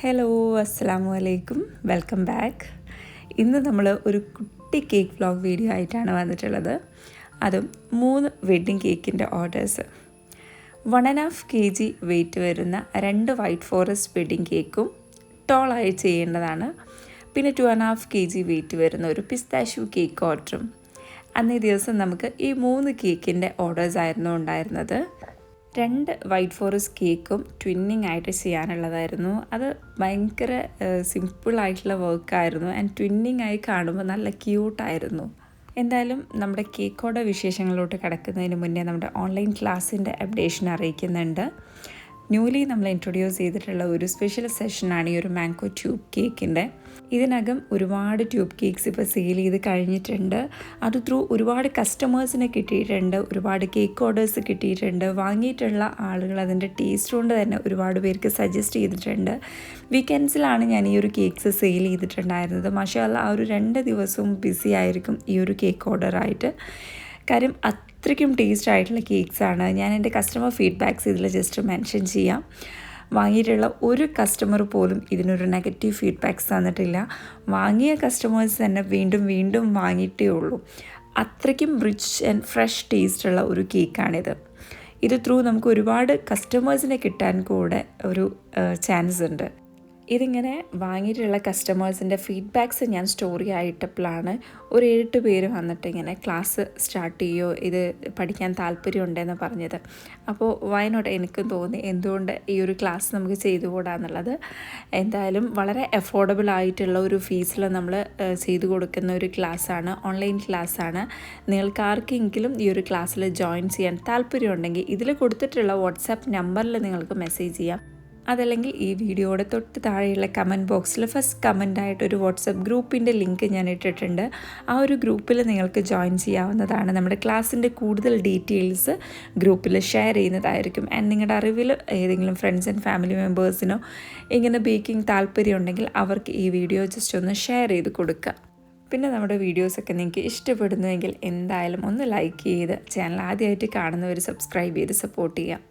Hello അസ്സാമു അലൈക്കും welcome back ഇന്ന് നമ്മൾ ഒരു കുട്ടി കേക്ക് വ്ളോഗ് വീഡിയോ ആയിട്ടാണ് വന്നിട്ടുള്ളത്. അതും മൂന്ന് വെഡ്ഡിങ് കേക്കിന്റെ orders one and half K G weight വരുന്ന രണ്ട് വൈറ്റ് ഫോറസ്റ്റ് വെഡ്ഡിങ് കേക്കും ടോളായി ചെയ്യേണ്ടതാണ്. പിന്നെ two and half K G weight വരുന്ന ഒരു പിസ്താഷ്യൂ കേക്ക് ഓർഡറും അന്നേ ദിവസം നമുക്ക് ഈ മൂന്ന് കേക്കിന്റെ ഓർഡേഴ്സ് ആയിരുന്നു ഉണ്ടായിരുന്നത്. രണ്ട് വൈറ്റ് ഫോറസ്റ്റ് കേക്കും ട്വിന്നിങ് ആയിട്ട് ചെയ്യാനുള്ളതായിരുന്നു. അത് ഭയങ്കര സിമ്പിളായിട്ടുള്ള വർക്കായിരുന്നു ആൻഡ് ട്വിന്നിങ് ആയി കാണുമ്പോൾ നല്ല ക്യൂട്ടായിരുന്നു എന്തായാലും നമ്മുടെ കേക്കോടെ വിശേഷങ്ങളിലോട്ട് കിടക്കുന്നതിന് മുന്നേ നമ്മുടെ ഓൺലൈൻ ക്ലാസ്സിന്റെ അപ്ഡേഷൻ അറിയിക്കുന്നുണ്ട്. ന്യൂലി നമ്മൾ ഇൻട്രൊഡ്യൂസ് ചെയ്തിട്ടുള്ള ഒരു സ്പെഷ്യൽ സെഷനാണ് ഈ ഒരു മാംഗോ ട്യൂബ് കേക്കിന്റെ ഇതിനകം ഒരുപാട് ട്യൂബ് കേക്ക്സ് ഇപ്പോൾ സെയിൽ ചെയ്ത് കഴിഞ്ഞിട്ടുണ്ട്. അത് ത്രൂ ഒരുപാട് കസ്റ്റമേഴ്സിനെ കിട്ടിയിട്ടുണ്ട്. ഒരുപാട് കേക്ക് ഓർഡേഴ്സ് കിട്ടിയിട്ടുണ്ട്. വാങ്ങിയിട്ടുള്ള ആളുകൾ അതിന്റെ ടേസ്റ്റ് കൊണ്ട് തന്നെ ഒരുപാട് പേർക്ക് സജസ്റ്റ് ചെയ്തിട്ടുണ്ട്. വീക്കെൻഡ്സിലാണ് ഞാൻ ഈ ഒരു കേക്ക്സ് സെയിൽ ചെയ്തിട്ടുണ്ടായിരുന്നത്. മഷാല ആ ഒരു രണ്ട് ദിവസവും ബിസി ആയിരിക്കും ഈ ഒരു കേക്ക് ഓർഡറായിട്ട്. കാര്യം അത്രയ്ക്കും ടേസ്റ്റ് ആയിട്ടുള്ള കേക്ക്സാണ് ഞാൻ എന്റെ കസ്റ്റമർ ഫീഡ്ബാക്ക്സ് ഇതിൽ ജസ്റ്റ് മെൻഷൻ ചെയ്യാം. വാങ്ങിയിട്ടുള്ള ഒരു കസ്റ്റമർ പോലും ഇതിനൊരു നെഗറ്റീവ് ഫീഡ്ബാക്ക്സ് തന്നിട്ടില്ല. വാങ്ങിയ കസ്റ്റമേഴ്സ് തന്നെ വീണ്ടും വീണ്ടും വാങ്ങിയിട്ടേ ഉള്ളൂ. അത്രയ്ക്കും റിച്ച് ആൻഡ് ഫ്രഷ് ടേസ്റ്റുള്ള ഒരു കേക്കാണിത് ഇത് ത്രൂ നമുക്ക് ഒരുപാട് കസ്റ്റമേഴ്സിനെ കിട്ടാൻ കൂടെ ഒരു ചാൻസ് ഉണ്ട്. ഇതിങ്ങനെ വാങ്ങിയിട്ടുള്ള കസ്റ്റമേഴ്സിന്റെ ഫീഡ്ബാക്ക്സ് ഞാൻ സ്റ്റോറി ആയിട്ടപ്പോഴാണ് ഒരു എട്ട് പേര് വന്നിട്ട് ഇങ്ങനെ ക്ലാസ് സ്റ്റാർട്ട് ചെയ്യോ ഇത് പഠിക്കാൻ താല്പര്യമുണ്ടെന്ന് പറഞ്ഞത്. അപ്പോൾ വയനോട്ട് എനിക്കും തോന്നി എന്തുകൊണ്ട് ഈ ഒരു ക്ലാസ് നമുക്ക് ചെയ്തുകൂടാന്നുള്ളത് എന്തായാലും വളരെ അഫോർഡബിൾ ആയിട്ടുള്ള ഒരു ഫീസിൽ നമ്മൾ ചെയ്തു കൊടുക്കുന്ന ഒരു ക്ലാസ്സാണ് ഓൺലൈൻ ക്ലാസ്സാണ് നിങ്ങൾക്ക് ആർക്കെങ്കിലും ഈ ഒരു ക്ലാസ്സിൽ ജോയിൻ ചെയ്യാൻ താല്പര്യമുണ്ടെങ്കിൽ ഇതിൽ കൊടുത്തിട്ടുള്ള വാട്സാപ്പ് നമ്പറിൽ നിങ്ങൾക്ക് മെസ്സേജ് ചെയ്യാം. അതല്ലെങ്കിൽ ഈ വീഡിയോയുടെ തൊട്ട് താഴെയുള്ള കമന്റ് ബോക്സിൽ ഫസ്റ്റ് കമന്റായിട്ട് ഒരു വാട്സപ്പ് ഗ്രൂപ്പിന്റെ ലിങ്ക് ഞാൻ ഇട്ടിട്ടുണ്ട്. ആ ഒരു ഗ്രൂപ്പിൽ നിങ്ങൾക്ക് ജോയിൻ ചെയ്യാവുന്നതാണ്. നമ്മുടെ ക്ലാസ്സിന്റെ കൂടുതൽ ഡീറ്റെയിൽസ് ഗ്രൂപ്പിൽ ഷെയർ ചെയ്യുന്നതായിരിക്കും. ആൻഡ് നിങ്ങളുടെ അറിവിൽ ഏതെങ്കിലും ഫ്രണ്ട്സ് ആൻഡ് ഫാമിലി മെമ്പേഴ്സിനോ ഇങ്ങനെ ബേക്കിംഗ് താല്പര്യമുണ്ടെങ്കിൽ അവർക്ക് ഈ വീഡിയോ ജസ്റ്റ് ഒന്ന് ഷെയർ ചെയ്ത് കൊടുക്കുക പിന്നെ നമ്മുടെ വീഡിയോസൊക്കെ നിങ്ങൾക്ക് ഇഷ്ടപ്പെടുന്നുവെങ്കിൽ എന്തായാലും ഒന്ന് ലൈക്ക് ചെയ്ത് ചാനൽ ആദ്യമായിട്ട് കാണുന്നവർ സബ്സ്ക്രൈബ് ചെയ്ത് സപ്പോർട്ട് ചെയ്യാം.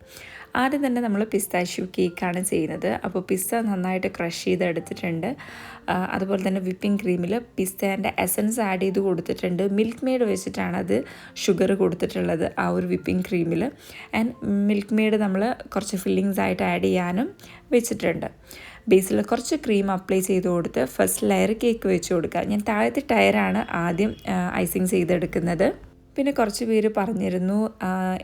ആദ്യം തന്നെ നമ്മൾ പിസ്താഷ്യൂ കേക്കാണ് ചെയ്യുന്നത്. അപ്പോൾ പിസ്ത നന്നായിട്ട് ക്രഷ് ചെയ്തെടുത്തിട്ടുണ്ട്. അതുപോലെ തന്നെ വിപ്പിംഗ് ക്രീമിൽ പിസ്തേന്റെ എസൻസ് ആഡ് ചെയ്ത് കൊടുത്തിട്ടുണ്ട്. മിൽക്ക് മെയ്ഡ് വെച്ചിട്ടാണ് അത് ഷുഗർ കൊടുത്തിട്ടുള്ളത് ആ ഒരു വിപ്പിംഗ് ക്രീമിൽ. ആൻഡ് മിൽക്ക് മെയ്ഡ് നമ്മൾ കുറച്ച് ഫില്ലിങ്സ് ആയിട്ട് ആഡ് ചെയ്യാനും വെച്ചിട്ടുണ്ട്. ബേസിൽ കുറച്ച് ക്രീം അപ്ലൈ ചെയ്ത് കൊടുത്ത് ഫസ്റ്റ് ലെയർ കേക്ക് വെച്ച് കൊടുക്കുക. ഞാൻ താഴത്തെ ടയറാണ് ആദ്യം ഐസിങ് ചെയ്തെടുക്കുന്നത്. പിന്നെ കുറച്ച് പേര് പറഞ്ഞിരുന്നു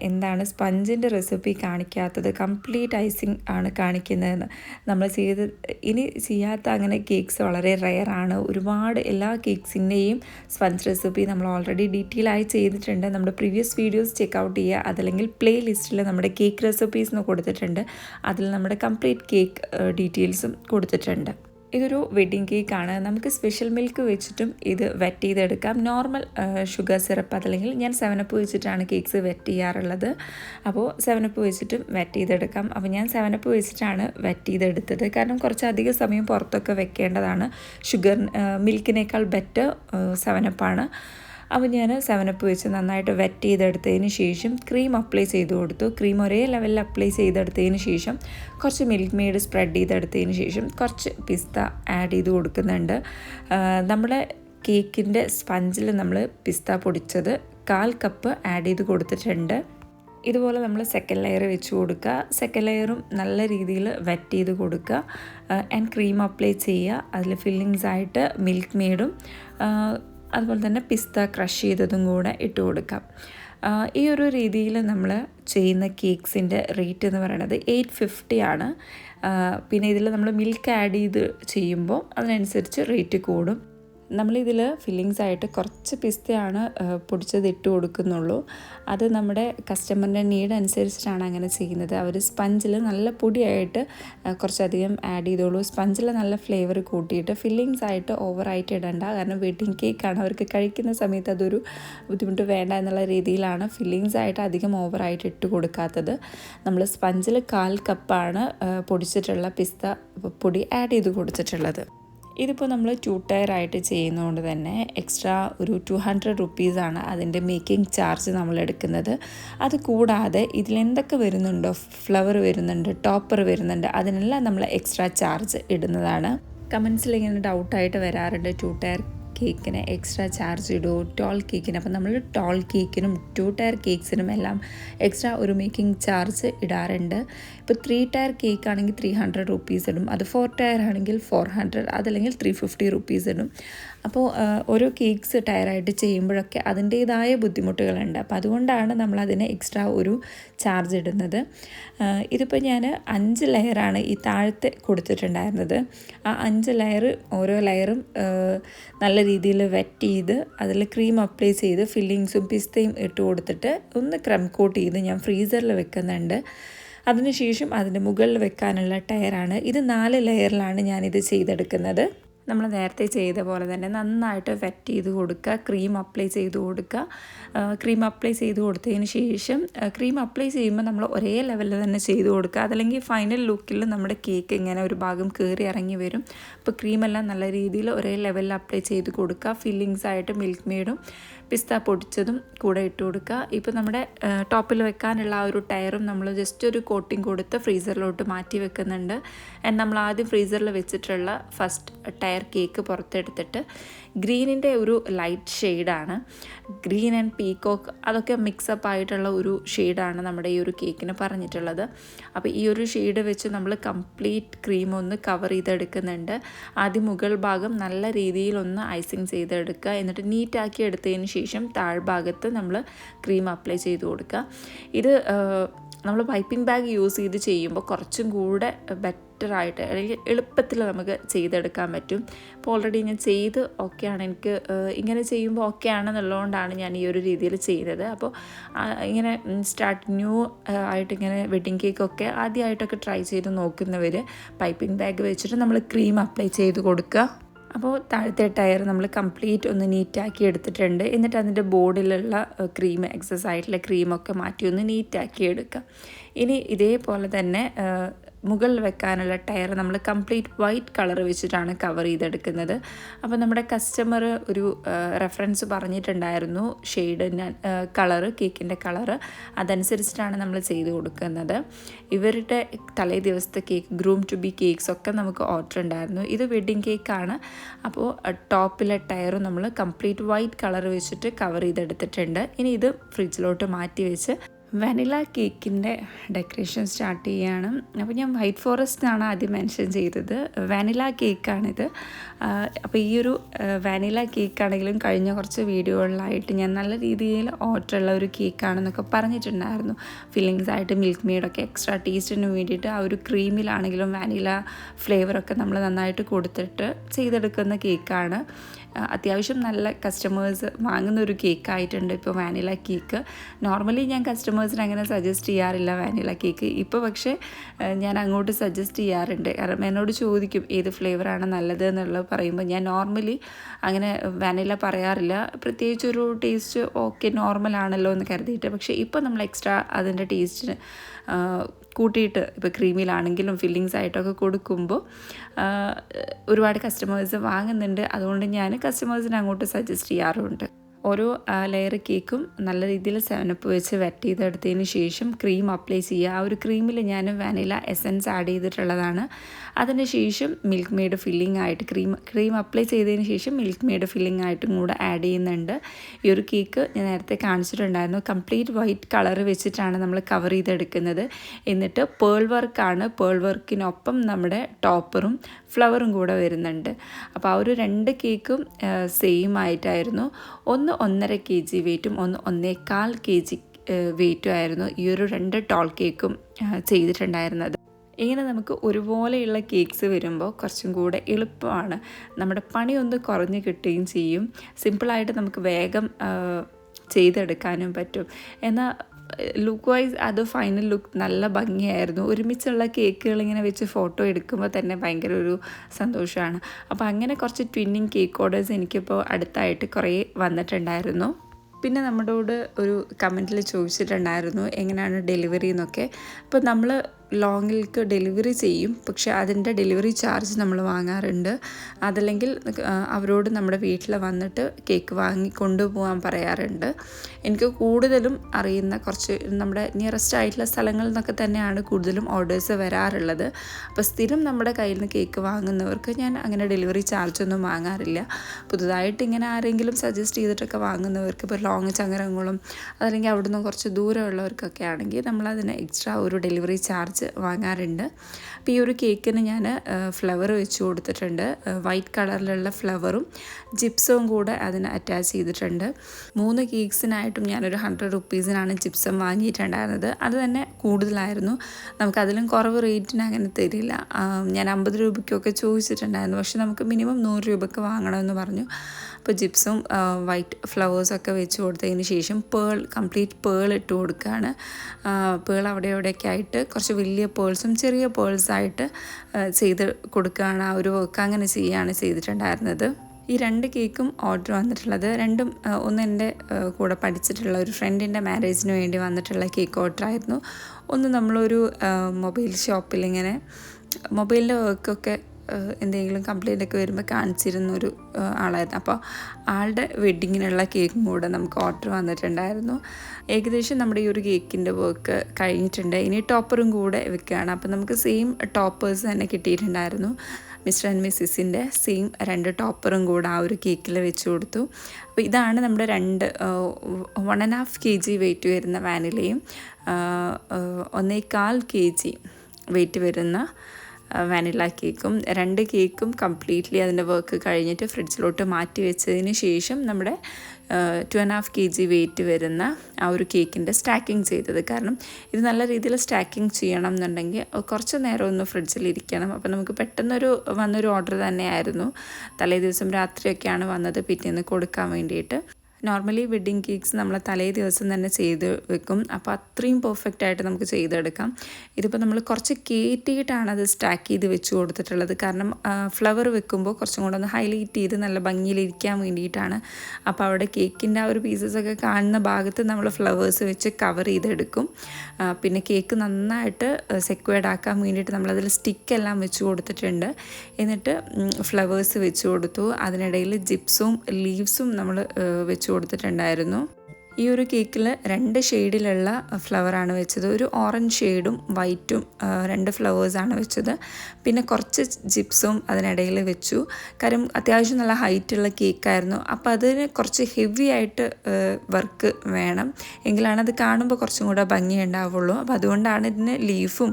എന്താണ് സ്പഞ്ചിന്റെ റെസിപ്പി കാണിക്കാത്തത് കംപ്ലീറ്റ് ഐസിങ് ആണ് കാണിക്കുന്നതെന്ന്. നമ്മൾ ചെയ്ത് ഇനി ചെയ്യാത്ത അങ്ങനെ കേക്ക്സ് വളരെ റെയറാണ്. ഒരുപാട് എല്ലാ കേക്ക്സിന്റെയും സ്പഞ്ച് റെസിപ്പി നമ്മൾ ഓൾറെഡി ഡീറ്റെയിൽ ആയി ചെയ്തിട്ടുണ്ട്. നമ്മുടെ പ്രീവിയസ് വീഡിയോസ് ചെക്ക് ഔട്ട് ചെയ്യുക അതല്ലെങ്കിൽ പ്ലേ ലിസ്റ്റിൽ നമ്മുടെ കേക്ക് റെസിപ്പീസ് കൊടുത്തിട്ടുണ്ട്. അതിൽ നമ്മുടെ കംപ്ലീറ്റ് കേക്ക് ഡീറ്റെയിൽസും കൊടുത്തിട്ടുണ്ട്. ഇതൊരു വെഡ്ഡിങ് ആണ്. നമുക്ക് സ്പെഷ്യൽ മിൽക്ക് വെച്ചിട്ടും ഇത് വെറ്റ് ചെയ്തെടുക്കാം. നോർമൽ ഷുഗർ സിറപ്പ് അതല്ലെങ്കിൽ ഞാൻ സെവനപ്പ് വെച്ചിട്ടാണ് കേക്ക്സ് വെറ്റ് ചെയ്യാറുള്ളത്. അപ്പോൾ സെവനപ്പ് വെച്ചിട്ടും വെറ്റ് ചെയ്തെടുക്കാം. അപ്പോൾ ഞാൻ സെവനപ്പ് വെച്ചിട്ടാണ് വെറ്റ് ചെയ്തെടുത്തത്. കാരണം കുറച്ചധികം സമയം പുറത്തൊക്കെ വെക്കേണ്ടതാണ്. ഷുഗർ മിൽക്കിനേക്കാൾ ബെറ്റർ സെവനപ്പാണ് അപ്പോൾ ഞാൻ സെവനപ്പ് വെച്ച് നന്നായിട്ട് വെറ്റ് ചെയ്തെടുത്തതിന് ശേഷം ക്രീം അപ്ലൈ ചെയ്ത് കൊടുത്തു. ക്രീം ഒരേ ലെവലിൽ അപ്ലൈ ചെയ്തെടുത്തതിന് ശേഷം കുറച്ച് മിൽക്ക് മെയ്ഡ് സ്പ്രെഡ് ചെയ്തെടുത്തതിന് ശേഷം കുറച്ച് പിസ്ത ആഡ് ചെയ്ത് കൊടുക്കുന്നുണ്ട്. നമ്മുടെ കേക്കിന്റെ സ്പഞ്ചിൽ നമ്മൾ പിസ്ത പൊടിച്ചത് കാൽ കപ്പ് ആഡ് ചെയ്ത് കൊടുത്തിട്ടുണ്ട്. ഇതുപോലെ നമ്മൾ സെക്കൻഡ് ലെയർ വെച്ച് കൊടുക്കുക. സെക്കൻഡ് ലെയറും നല്ല രീതിയിൽ വെറ്റ് ചെയ്ത് കൊടുക്കുക. ആൻഡ് ക്രീം അപ്ലൈ ചെയ്യുക. അതിൽ ഫില്ലിങ്സ് ആയിട്ട് മിൽക്ക് മെയ്ഡും അതുപോലെ തന്നെ പിസ്ത ക്രഷ് ചെയ്തതും കൂടെ ഇട്ട് കൊടുക്കാം. ഈ ഒരു രീതിയിൽ നമ്മൾ ചെയ്യുന്ന കേക്ക്സിന്റെ റേറ്റ് എന്ന് പറയുന്നത് എയ്റ്റ് ഫിഫ്റ്റി ആണ്. പിന്നെ ഇതിൽ നമ്മൾ മിൽക്ക് ആഡ് ചെയ്ത് ചെയ്യുമ്പോൾ അതിനനുസരിച്ച് റേറ്റ് കൂടും. നമ്മളിതിൽ ഫില്ലിങ്സ് ആയിട്ട് കുറച്ച് പിസ്തയാണ് പൊടിച്ചത് ഇട്ട് കൊടുക്കുന്നുള്ളൂ. അത് നമ്മുടെ കസ്റ്റമറിന്റെ നീഡ് അനുസരിച്ചിട്ടാണ് അങ്ങനെ ചെയ്യുന്നത്. അവർ സ്പഞ്ചിൽ നല്ല പൊടിയായിട്ട് കുറച്ചധികം ആഡ് ചെയ്തോളൂ. സ്പഞ്ചിൽ നല്ല ഫ്ലേവർ കൂട്ടിയിട്ട് ഫില്ലിങ്സ് ആയിട്ട് ഓവറായിട്ട് ഇടണ്ട. കാരണം വെഡിങ് കേക്കാണ്. അവർക്ക് കഴിക്കുന്ന സമയത്ത് അതൊരു ബുദ്ധിമുട്ട് വേണ്ട എന്നുള്ള രീതിയിലാണ് ഫില്ലിങ്സ് ആയിട്ട് അധികം ഓവറായിട്ട് ഇട്ട് കൊടുക്കാത്തത്. നമ്മൾ സ്പഞ്ചിൽ കാൽ കപ്പാണ് പൊടിച്ചിട്ടുള്ള പിസ്ത പൊടി ആഡ് ചെയ്ത് കൊടുത്തിട്ടുള്ളത്. ഇതിപ്പോൾ നമ്മൾ ടു ടയർ ആയിട്ട് ചെയ്യുന്നതുകൊണ്ട് തന്നെ എക്സ്ട്രാ ഒരു ടു ഹൺഡ്രഡ് റുപ്പീസാണ് അതിന്റെ മേക്കിംഗ് ചാർജ് നമ്മൾ എടുക്കുന്നത് അത് കൂടാതെ ഇതിലെന്തൊക്കെ വരുന്നുണ്ടോ? ഫ്ലവർ വരുന്നുണ്ട് ടോപ്പർ വരുന്നുണ്ട് അതിനെല്ലാം നമ്മൾ എക്സ്ട്രാ ചാർജ് ഇടുന്നതാണ്. കമൻസിൽ ഇങ്ങനെ ഡൗട്ടായിട്ട് വരാറുണ്ട് ടു ടയർ കേക്കിന് എക്സ്ട്രാ ചാർജ് ഇടുമോ ടോൾ കേക്കിന് അപ്പം നമ്മൾ ടോൾ കേക്കിനും ടു ടയർ കേക്ക്സിനും എല്ലാം എക്സ്ട്രാ ഒരു മേക്കിംഗ് ചാർജ് ഇടാറുണ്ട്. ഇപ്പോൾ ത്രീ ടയർ കേക്ക് ആണെങ്കിൽ ത്രീ ഹൺഡ്രഡ് റുപ്പീസ് ഇടും. അത് ഫോർ ടയർ ആണെങ്കിൽ ഫോർ ഹൺഡ്രഡ് അതല്ലെങ്കിൽ ത്രീ ഫിഫ്റ്റി റുപ്പീസ് ഇടും. അപ്പോൾ ഓരോ കേക്ക്സ് ടയറായിട്ട് ചെയ്യുമ്പോഴൊക്കെ അതിന്റേതായ ബുദ്ധിമുട്ടുകളുണ്ട്. അപ്പോൾ അതുകൊണ്ടാണ് നമ്മൾ അതിന് എക്സ്ട്രാ ഒരു ചാർജ് ഇടുന്നത്. ഇതിപ്പോൾ ഞാൻ അഞ്ച് ലെയറാണ് ഈ താഴത്തെ കൊടുത്തിട്ടുണ്ടായിരുന്നത്. ആ അഞ്ച് ലെയർ ഓരോ ലെയറും നല്ല രീതിയിൽ വെറ്റ് ചെയ്ത് അതിൽ ക്രീം അപ്ലൈ ചെയ്ത് ഫില്ലിങ്സും പിസ്തയും ഇട്ട് കൊടുത്തിട്ട് ഒന്ന് ക്രം കോട്ട് ചെയ്ത് ഞാൻ ഫ്രീസറിൽ വെക്കുന്നുണ്ട്. അതിനുശേഷം അതിന്റെ മുകളിൽ വെക്കാനുള്ള ടയറാണ്. ഇത് നാല് ലെയറിലാണ് ഞാനിത് ചെയ്തെടുക്കുന്നത്. നമ്മൾ നേരത്തെ ചെയ്ത പോലെ തന്നെ നന്നായിട്ട് വെറ്റ് ചെയ്ത് കൊടുക്കുക ക്രീം അപ്ലൈ ചെയ്ത് കൊടുക്കുക. ക്രീം അപ്ലൈ ചെയ്ത് കൊടുത്തതിന് ശേഷം ക്രീം അപ്ലൈ ചെയ്യുമ്പോൾ നമ്മൾ ഒരേ ലെവലിൽ തന്നെ ചെയ്ത് കൊടുക്കുക. അതല്ലെങ്കിൽ ഫൈനൽ ലുക്കിൽ നമ്മുടെ കേക്ക് ഇങ്ങനെ ഒരു ഭാഗം കയറി ഇറങ്ങി വരും. അപ്പോൾ ക്രീമെല്ലാം നല്ല രീതിയിൽ ഒരേ ലെവലിൽ അപ്ലൈ ചെയ്ത് കൊടുക്കുക. ഫില്ലിങ്സ് ആയിട്ട് മിൽക്ക് മെയ്ഡും പിസ്ത പൊടിച്ചതും കൂടെ ഇട്ട് കൊടുക്കുക. ഇപ്പോൾ നമ്മുടെ ടോപ്പിൽ വെക്കാനുള്ള ആ ഒരു ടയറും നമ്മൾ ജസ്റ്റ് ഒരു കോട്ടിംഗ് കൊടുത്ത് ഫ്രീസറിലോട്ട് മാറ്റി വെക്കുന്നുണ്ട്. ആൻഡ് നമ്മൾ ആദ്യം ഫ്രീസറിൽ വെച്ചിട്ടുള്ള ഫസ്റ്റ് ടയർ കേക്ക് പുറത്തെടുത്തിട്ട് ഗ്രീനിന്റെ ഒരു ലൈറ്റ് ഷെയ്ഡാണ് ഗ്രീൻ ആൻഡ് പീക്കോക്ക് അതൊക്കെ മിക്സപ്പ് ആയിട്ടുള്ള ഒരു ഷെയ്ഡാണ് നമ്മുടെ ഈ ഒരു കേക്കിന് പറഞ്ഞിട്ടുള്ളത്. അപ്പോൾ ഈ ഒരു ഷെയ്ഡ് വെച്ച് നമ്മൾ കംപ്ലീറ്റ് ക്രീം ഒന്ന് കവർ ചെയ്തെടുക്കുന്നുണ്ട്. ആദ്യം മുകൾ ഭാഗം നല്ല രീതിയിൽ ഒന്ന് ഐസിങ് ചെയ്തെടുക്കുക. എന്നിട്ട് നീറ്റാക്കി എടുത്തതിന് ശേഷം താഴ്ഭാഗത്ത് നമ്മൾ ക്രീം അപ്ലൈ ചെയ്ത് കൊടുക്കുക. ഇത് നമ്മൾ പൈപ്പിംഗ് ബാഗ് യൂസ് ചെയ്ത് ചെയ്യുമ്പോൾ കുറച്ചും കൂടെ ബെറ്ററായിട്ട് അല്ലെങ്കിൽ എളുപ്പത്തിൽ നമുക്ക് ചെയ്തെടുക്കാൻ പറ്റും. അപ്പോൾ ഓൾറെഡി ഞാൻ ചെയ്ത് ഓക്കെയാണ് എനിക്ക് ഇങ്ങനെ ചെയ്യുമ്പോൾ ഓക്കെ ആണെന്നുള്ളതുകൊണ്ടാണ് ഞാൻ ഈ ഒരു രീതിയിൽ ചെയ്തത്. അപ്പോൾ ഇങ്ങനെ സ്റ്റാർട്ട് ന്യൂ ആയിട്ട് ഇങ്ങനെ വെഡ്ഡിങ് കേക്കൊക്കെ ആദ്യമായിട്ടൊക്കെ ട്രൈ ചെയ്ത് നോക്കുന്നവർ പൈപ്പിംഗ് ബാഗ് വെച്ചിട്ട് നമ്മൾ ക്രീം അപ്ലൈ ചെയ്ത് കൊടുക്കുക. അപ്പോൾ താഴത്തെ ടയർ നമ്മൾ കംപ്ലീറ്റ് ഒന്ന് നീറ്റാക്കി എടുത്തിട്ടുണ്ട്. എന്നിട്ട് അതിന്റെ ബോർഡിലുള്ള ക്രീം എക്സസ് ആയിട്ടുള്ള ക്രീമൊക്കെ മാറ്റി ഒന്ന് നീറ്റാക്കി എടുക്കുക ഇനി ഇതേപോലെ തന്നെ മുകളിൽ വെക്കാനുള്ള ടയർ നമ്മൾ കംപ്ലീറ്റ് വൈറ്റ് കളർ വെച്ചിട്ടാണ് കവർ ചെയ്തെടുക്കുന്നത്. അപ്പോൾ നമ്മുടെ കസ്റ്റമർ ഒരു റെഫറൻസ് പറഞ്ഞിട്ടുണ്ടായിരുന്നു ഷെയ്ഡ് കളറ് കേക്കിന്റെ കളറ്. അതനുസരിച്ചിട്ടാണ് നമ്മൾ ചെയ്ത് കൊടുക്കുന്നത്. ഇവരുടെ തലേ ദിവസത്തെ cake groom to be cakes ഒക്കെ നമുക്ക് ഓർഡർ ഉണ്ടായിരുന്നു. ഇത് വെഡ്ഡിങ് കേക്കാണ്. അപ്പോൾ ടോപ്പിലെ ടയറും നമ്മൾ കംപ്ലീറ്റ് വൈറ്റ് കളർ വെച്ചിട്ട് കവർ ചെയ്തെടുത്തിട്ടുണ്ട്. ഇനി ഇത് ഫ്രിഡ്ജിലോട്ട് മാറ്റി വെച്ച് വാനില കേക്കിന്റെ ഡെക്കറേഷൻ സ്റ്റാർട്ട് ചെയ്യുകയാണ് അപ്പോൾ ഞാൻ വൈറ്റ് ഫോറസ്റ്റ് ആണ് ആദ്യം മെൻഷൻ ചെയ്തത്. വനില കേക്കാണിത്. അപ്പോൾ ഈ ഒരു വാനില കേക്കാണെങ്കിലും കഴിഞ്ഞ കുറച്ച് വീഡിയോകളിലായിട്ട് ഞാൻ നല്ല രീതിയിൽ ഓട്ടുള്ള ഒരു കേക്കാണെന്നൊക്കെ പറഞ്ഞിട്ടുണ്ടായിരുന്നു. ഫില്ലിങ്സ് ആയിട്ട് മിൽക്ക് മെയ്ഡൊക്കെ എക്സ്ട്രാ ടേസ്റ്റിന് വേണ്ടിയിട്ട് ആ ഒരു ക്രീമിലാണെങ്കിലും വാനില ഫ്ലേവറൊക്കെ നമ്മൾ നന്നായിട്ട് കൊടുത്തിട്ട് ചെയ്തെടുക്കുന്ന കേക്കാണ്. അത്യാവശ്യം നല്ല കസ്റ്റമേഴ്സ് വാങ്ങുന്ന ഒരു കേക്കായിട്ടുണ്ട് ഇപ്പോൾ വാനില കേക്ക് നോർമലി ഞാൻ കസ്റ്റമേഴ്സിന് അങ്ങനെ സജസ്റ്റ് ചെയ്യാറില്ല വാനില കേക്ക് ഇപ്പോൾ പക്ഷേ ഞാൻ അങ്ങോട്ട് സജസ്റ്റ് ചെയ്യാറുണ്ട്. കാരണം എന്നോട് ചോദിക്കും ഏത് ഫ്ലേവറാണ് നല്ലത്? എന്നുള്ളത് പറയുമ്പോൾ ഞാൻ നോർമലി അങ്ങനെ വാനില പറയാറില്ല. പ്രത്യേകിച്ച് ഒരു ടേസ്റ്റ് ഓക്കെ നോർമൽ ആണല്ലോ എന്ന് കരുതിയിട്ട്. പക്ഷേ ഇപ്പോൾ നമ്മൾ എക്സ്ട്രാ അതിന്റെ ടേസ്റ്റിന് കൂട്ടിയിട്ട് ഇപ്പോൾ ക്രീമിലാണെങ്കിലും ഫില്ലിങ്സ് ആയിട്ടൊക്കെ കൊടുക്കുമ്പോൾ ഒരുപാട് കസ്റ്റമേഴ്സ് വാങ്ങുന്നുണ്ട്. അതുകൊണ്ട് ഞാൻ കസ്റ്റമേഴ്സിന് അങ്ങോട്ട് സജസ്റ്റ് ചെയ്യാറുണ്ട്. ഓരോ ലെയർ കേക്കും നല്ല രീതിയിൽ സെവനപ്പ് വെച്ച് വെറ്റ് ചെയ്തെടുത്തതിന് ശേഷം ക്രീം അപ്ലൈ ചെയ്യുക. ആ ഒരു ക്രീമിൽ ഞാൻ വാനില എസൻസ് ആഡ് ചെയ്തിട്ടുള്ളതാണ്. അതിന് ശേഷം മിൽക്ക് മെയ്ഡ് ഫില്ലിംഗ് ആയിട്ട് ക്രീം ക്രീം അപ്ലൈ ചെയ്തതിന് ശേഷം മിൽക്ക് മെയ്ഡ് ഫില്ലിംഗ് ആയിട്ടും കൂടെ ആഡ് ചെയ്യുന്നുണ്ട്. ഈ ഒരു കേക്ക് ഞാൻ നേരത്തെ കാണിച്ചിട്ടുണ്ടായിരുന്നു. കംപ്ലീറ്റ് വൈറ്റ് കളർ വെച്ചിട്ടാണ് നമ്മൾ കവർ ചെയ്തെടുക്കുന്നത്. എന്നിട്ട് പേൾ വർക്കാണ് പേൾ വർക്കിനൊപ്പം നമ്മുടെ ടോപ്പറും ഫ്ലവറും കൂടെ വരുന്നുണ്ട്. അപ്പോൾ ആ ഒരു രണ്ട് കേക്കും സെയിം ആയിട്ടായിരുന്നു. ഒന്ന് ഒന്നര കെ ജി വെയിറ്റും ഒന്ന് ഒന്നേകാൽ കെ ജി വെയിറ്റും ആയിരുന്നു ഈ ഒരു രണ്ട് ടോൾ കേക്കും ചെയ്തിട്ടുണ്ടായിരുന്നത്. ഇങ്ങനെ നമുക്ക് ഒരുപോലെയുള്ള കേക്ക്സ് വരുമ്പോൾ കുറച്ചും കൂടെ എളുപ്പമാണ്. നമ്മുടെ പണി ഒന്ന് കുറഞ്ഞ് കിട്ടുകയും ചെയ്യും. സിമ്പിളായിട്ട് നമുക്ക് വേഗം ചെയ്തെടുക്കാനും പറ്റും. എന്നാൽ ലുക്ക് വൈസ് അത് ഫൈനൽ ലുക്ക് നല്ല ഭംഗിയായിരുന്നു. ഒരുമിച്ചുള്ള കേക്കുകൾ ഇങ്ങനെ വെച്ച് ഫോട്ടോ എടുക്കുമ്പോൾ തന്നെ ഭയങ്കര ഒരു സന്തോഷമാണ് അപ്പോൾ അങ്ങനെ കുറച്ച് ട്വിന്നിങ് കേക്ക് ഓർഡേഴ്സ് എനിക്കിപ്പോൾ അടുത്തായിട്ട് കുറേ വന്നിട്ടുണ്ടായിരുന്നു. പിന്നെ നമ്മളോട് ഒരു കമന്റിൽ ചോദിച്ചിട്ടുണ്ടായിരുന്നു എങ്ങനെയാണ് ഡെലിവറി എന്നൊക്കെ. അപ്പോൾ നമ്മൾ ലോങ്ങിലേക്ക് ഡെലിവറി ചെയ്യും. പക്ഷേ അതിന്റെ ഡെലിവറി ചാർജ് നമ്മൾ വാങ്ങാറുണ്ട്. അതല്ലെങ്കിൽ അവരോട് നമ്മുടെ വീട്ടിൽ വന്നിട്ട് കേക്ക് വാങ്ങി കൊണ്ടുപോകാൻ പറയാറുണ്ട്. എനിക്ക് കൂടുതലും അറിയുന്ന കുറച്ച് നമ്മുടെ നിയറസ്റ്റ് ആയിട്ടുള്ള സ്ഥലങ്ങളിൽ നിന്നൊക്കെ തന്നെയാണ് കൂടുതലും ഓർഡേഴ്സ് വരാറുള്ളത്. അപ്പോൾ സ്ഥിരം നമ്മുടെ കയ്യിൽ നിന്ന് കേക്ക് വാങ്ങുന്നവർക്ക് ഞാൻ അങ്ങനെ ഡെലിവറി ചാർജ് ഒന്നും വാങ്ങാറില്ല. പുതുതായിട്ട് ഇങ്ങനെ ആരെങ്കിലും സജസ്റ്റ് ചെയ്തിട്ടൊക്കെ വാങ്ങുന്നവർക്ക് ഇപ്പോൾ ലോങ് ചങ്ങരങ്ങളും അതല്ലെങ്കിൽ അവിടുന്ന് കുറച്ച് ദൂരമുള്ളവർക്കൊക്കെ ആണെങ്കിൽ നമ്മളതിന് എക്സ്ട്രാ ഒരു ഡെലിവറി ചാർജ് വാങ്ങാറുണ്ട്. അപ്പോൾ ഈ ഒരു കേക്കിന് ഞാൻ ഫ്ലവർ വെച്ച് കൊടുത്തിട്ടുണ്ട്. വൈറ്റ് കളറിലുള്ള ഫ്ലവറും ജിപ്സവും കൂടെ അതിന് അറ്റാച്ച് ചെയ്തിട്ടുണ്ട്. മൂന്ന് കേക്ക്സിനായിട്ടും ഞാനൊരു ഹൺഡ്രഡ് റുപ്പീസിനാണ് ജിപ്സം വാങ്ങിയിട്ടുണ്ടായിരുന്നത്. അത് തന്നെ കൂടുതലായിരുന്നു. നമുക്കതിലും കുറവ് റേറ്റിന് അങ്ങനെ തരില്ല. ഞാൻ അമ്പത് രൂപയ്ക്കൊക്കെ ചോദിച്ചിട്ടുണ്ടായിരുന്നു. പക്ഷെ നമുക്ക് മിനിമം നൂറ് രൂപയ്ക്ക് വാങ്ങണമെന്ന് പറഞ്ഞു. അപ്പോൾ ജിപ്സും വൈറ്റ് ഫ്ലവേഴ്സൊക്കെ വെച്ച് കൊടുത്തതിന് ശേഷം പേൾ കംപ്ലീറ്റ് പേൾ ഇട്ട് കൊടുക്കുകയാണ്. പേൾ അവിടെ ഇവിടെയൊക്കെ ആയിട്ട് കുറച്ച് വലിയ പേൾസും ചെറിയ പേൾസായിട്ട് ചെയ്ത് കൊടുക്കുകയാണ്. ആ ഒരു വർക്ക് അങ്ങനെ ചെയ്യുകയാണ് ചെയ്തിട്ടുണ്ടായിരുന്നത്. ഈ രണ്ട് കേക്കും ഓർഡർ വന്നിട്ടുള്ളത്. രണ്ടും ഒന്ന് എന്റെ കൂടെ പഠിച്ചിട്ടുള്ള ഒരു ഫ്രണ്ടിന്റെ മാരേജിന് വേണ്ടി വന്നിട്ടുള്ള കേക്ക് ഓർഡർ ആയിരുന്നു. ഒന്ന് നമ്മളൊരു മൊബൈൽ ഷോപ്പിൽ ഇങ്ങനെ മൊബൈലിന്റെ വർക്കൊക്കെ എന്തെങ്കിലും കംപ്ലൈന്റ് ഒക്കെ വരുമ്പോൾ കാണിച്ചിരുന്ന ഒരു ആളായിരുന്നു. അപ്പോൾ ആളുടെ വെഡ്ഡിങ്ങിനുള്ള കേക്കും കൂടെ നമുക്ക് ഓർഡർ വന്നിട്ടുണ്ടായിരുന്നു. ഏകദേശം നമ്മുടെ ഈ ഒരു കേക്കിന്റെ വർക്ക് കഴിഞ്ഞിട്ടുണ്ട്. ഇനി ടോപ്പറും കൂടെ വെക്കുകയാണ് അപ്പോൾ നമുക്ക് സെയിം ടോപ്പേഴ്സ് തന്നെ കിട്ടിയിട്ടുണ്ടായിരുന്നു. മിസ്റ്റർ ആൻഡ് മിസ്സിന്റെ സെയിം രണ്ട് ടോപ്പറും കൂടെ ആ ഒരു കേക്കിൽ വെച്ച് കൊടുത്തു. അപ്പോൾ ഇതാണ് നമ്മുടെ രണ്ട് one and half K G weight വരുന്ന വാനിലയും ഒന്നേകാൽ കെ ജി വെയിറ്റ് വരുന്ന വാനില കേക്കും. രണ്ട് കേക്കും കംപ്ലീറ്റ്ലി അതിന്റെ വർക്ക് കഴിഞ്ഞിട്ട് ഫ്രിഡ്ജിലോട്ട് മാറ്റി വെച്ചതിന് ശേഷം നമ്മുടെ two and half K G weight വരുന്ന ആ ഒരു കേക്കിന്റെ സ്റ്റാക്കിങ് ചെയ്തത്. കാരണം ഇത് നല്ല രീതിയിൽ സ്റ്റാക്കിങ് ചെയ്യണം എന്നുണ്ടെങ്കിൽ കുറച്ച് നേരം ഒന്ന് ഫ്രിഡ്ജിൽ ഇരിക്കണം. അപ്പോൾ നമുക്ക് പെട്ടെന്നൊരു വന്നൊരു ഓർഡർ തന്നെയായിരുന്നു. തലേ ദിവസം രാത്രിയൊക്കെയാണ് വന്നത്. പിറ്റേന്ന് കൊടുക്കാൻ വേണ്ടിയിട്ട്. നോർമലി വെഡ്ഡിങ് കേക്ക്സ് നമ്മൾ തലേ ദിവസം തന്നെ ചെയ്ത് വെക്കും. അപ്പോൾ അത്രയും പെർഫെക്റ്റ് ആയിട്ട് നമുക്ക് ചെയ്തെടുക്കാം. ഇതിപ്പോൾ നമ്മൾ കുറച്ച് കയറ്റിയിട്ടാണ് അത് സ്റ്റാക്ക് ചെയ്ത് വെച്ച് കൊടുത്തിട്ടുള്ളത്. കാരണം ഫ്ലവർ വെക്കുമ്പോൾ കുറച്ചും കൂടെ ഒന്ന് ഹൈലൈറ്റ് ചെയ്ത് നല്ല ഭംഗിയിലിരിക്കാൻ വേണ്ടിയിട്ടാണ്. അപ്പോൾ അവിടെ കേക്കിന്റെ ആ ഒരു പീസസ് ഒക്കെ കാണുന്ന ഭാഗത്ത് നമ്മൾ ഫ്ലവേഴ്സ് വെച്ച് കവർ ചെയ്തെടുക്കും. പിന്നെ കേക്ക് നന്നായിട്ട് സെക്വേഡ് ആക്കാൻ വേണ്ടിയിട്ട് നമ്മളതിൽ സ്റ്റിക്കെല്ലാം വെച്ച് കൊടുത്തിട്ടുണ്ട്. എന്നിട്ട് ഫ്ലവേഴ്സ് വെച്ച് കൊടുത്തു. അതിനിടയിൽ ജിപ്സും ലീവ്സും നമ്മൾ വെച്ച് കൊടുത്തിട്ടുണ്ടായിരുന്നു. ഈ ഒരു കേക്കിൽ രണ്ട് ഷെയ്ഡിലുള്ള ഫ്ലവറാണ് വെച്ചത്. ഒരു ഓറഞ്ച് ഷെയ്ഡും വൈറ്റും രണ്ട് ഫ്ലവേഴ്സാണ് വെച്ചത്. പിന്നെ കുറച്ച് ജിപ്സും അതിനിടയിൽ വെച്ചു. കാര്യം അത്യാവശ്യം നല്ല ഹൈറ്റുള്ള കേക്കായിരുന്നു. അപ്പോൾ അതിന് കുറച്ച് ഹെവി ആയിട്ട് വർക്ക് വേണം. എങ്കിലാണ് അത് കാണുമ്പോൾ കുറച്ചും കൂടെ ഭംഗി ഉണ്ടാവുള്ളൂ. അപ്പോൾ അതുകൊണ്ടാണ് ഇതിന് ലീഫും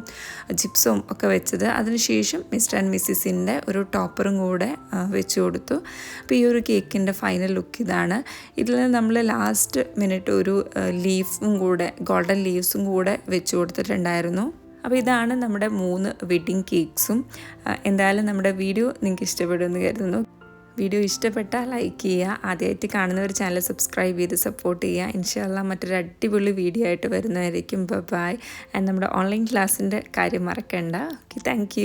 ജിപ്സും ഒക്കെ വെച്ചത്. അതിനുശേഷം മിസ്റ്റർ ആൻഡ് മിസ്സിസിന്റെ ഒരു ടോപ്പറും കൂടെ വെച്ച് കൊടുത്തു. അപ്പോൾ ഈ ഒരു കേക്കിന്റെ ഫൈനൽ ലുക്ക് ഇതാണ്. ഇതിൽ നമ്മൾ ലാസ്റ്റ് മിനിറ്റ് ഒരു ലീഫും കൂടെ ഗോൾഡൻ ലീവ്സും കൂടെ വെച്ച് കൊടുത്തിട്ടുണ്ടായിരുന്നു. അപ്പോൾ ഇതാണ് നമ്മുടെ മൂന്ന് വെഡ്ഡിങ് കേക്ക്സും. എന്തായാലും നമ്മുടെ വീഡിയോ നിങ്ങൾക്ക് ഇഷ്ടപ്പെടുമെന്ന് കരുതുന്നു. വീഡിയോ ഇഷ്ടപ്പെട്ടാൽ ലൈക്ക് ചെയ്യുക. ആദ്യമായിട്ട് കാണുന്നവർ ചാനൽ സബ്സ്ക്രൈബ് ചെയ്ത് സപ്പോർട്ട് ചെയ്യുക. ഇൻഷാല്ല മറ്റൊരു അടിപൊളി വീഡിയോ ആയിട്ട് വരുന്നതായിരിക്കും ബൈ ആൻഡ് നമ്മുടെ ഓൺലൈൻ ക്ലാസ്സിന്റെ കാര്യം മറക്കണ്ട. Okay thank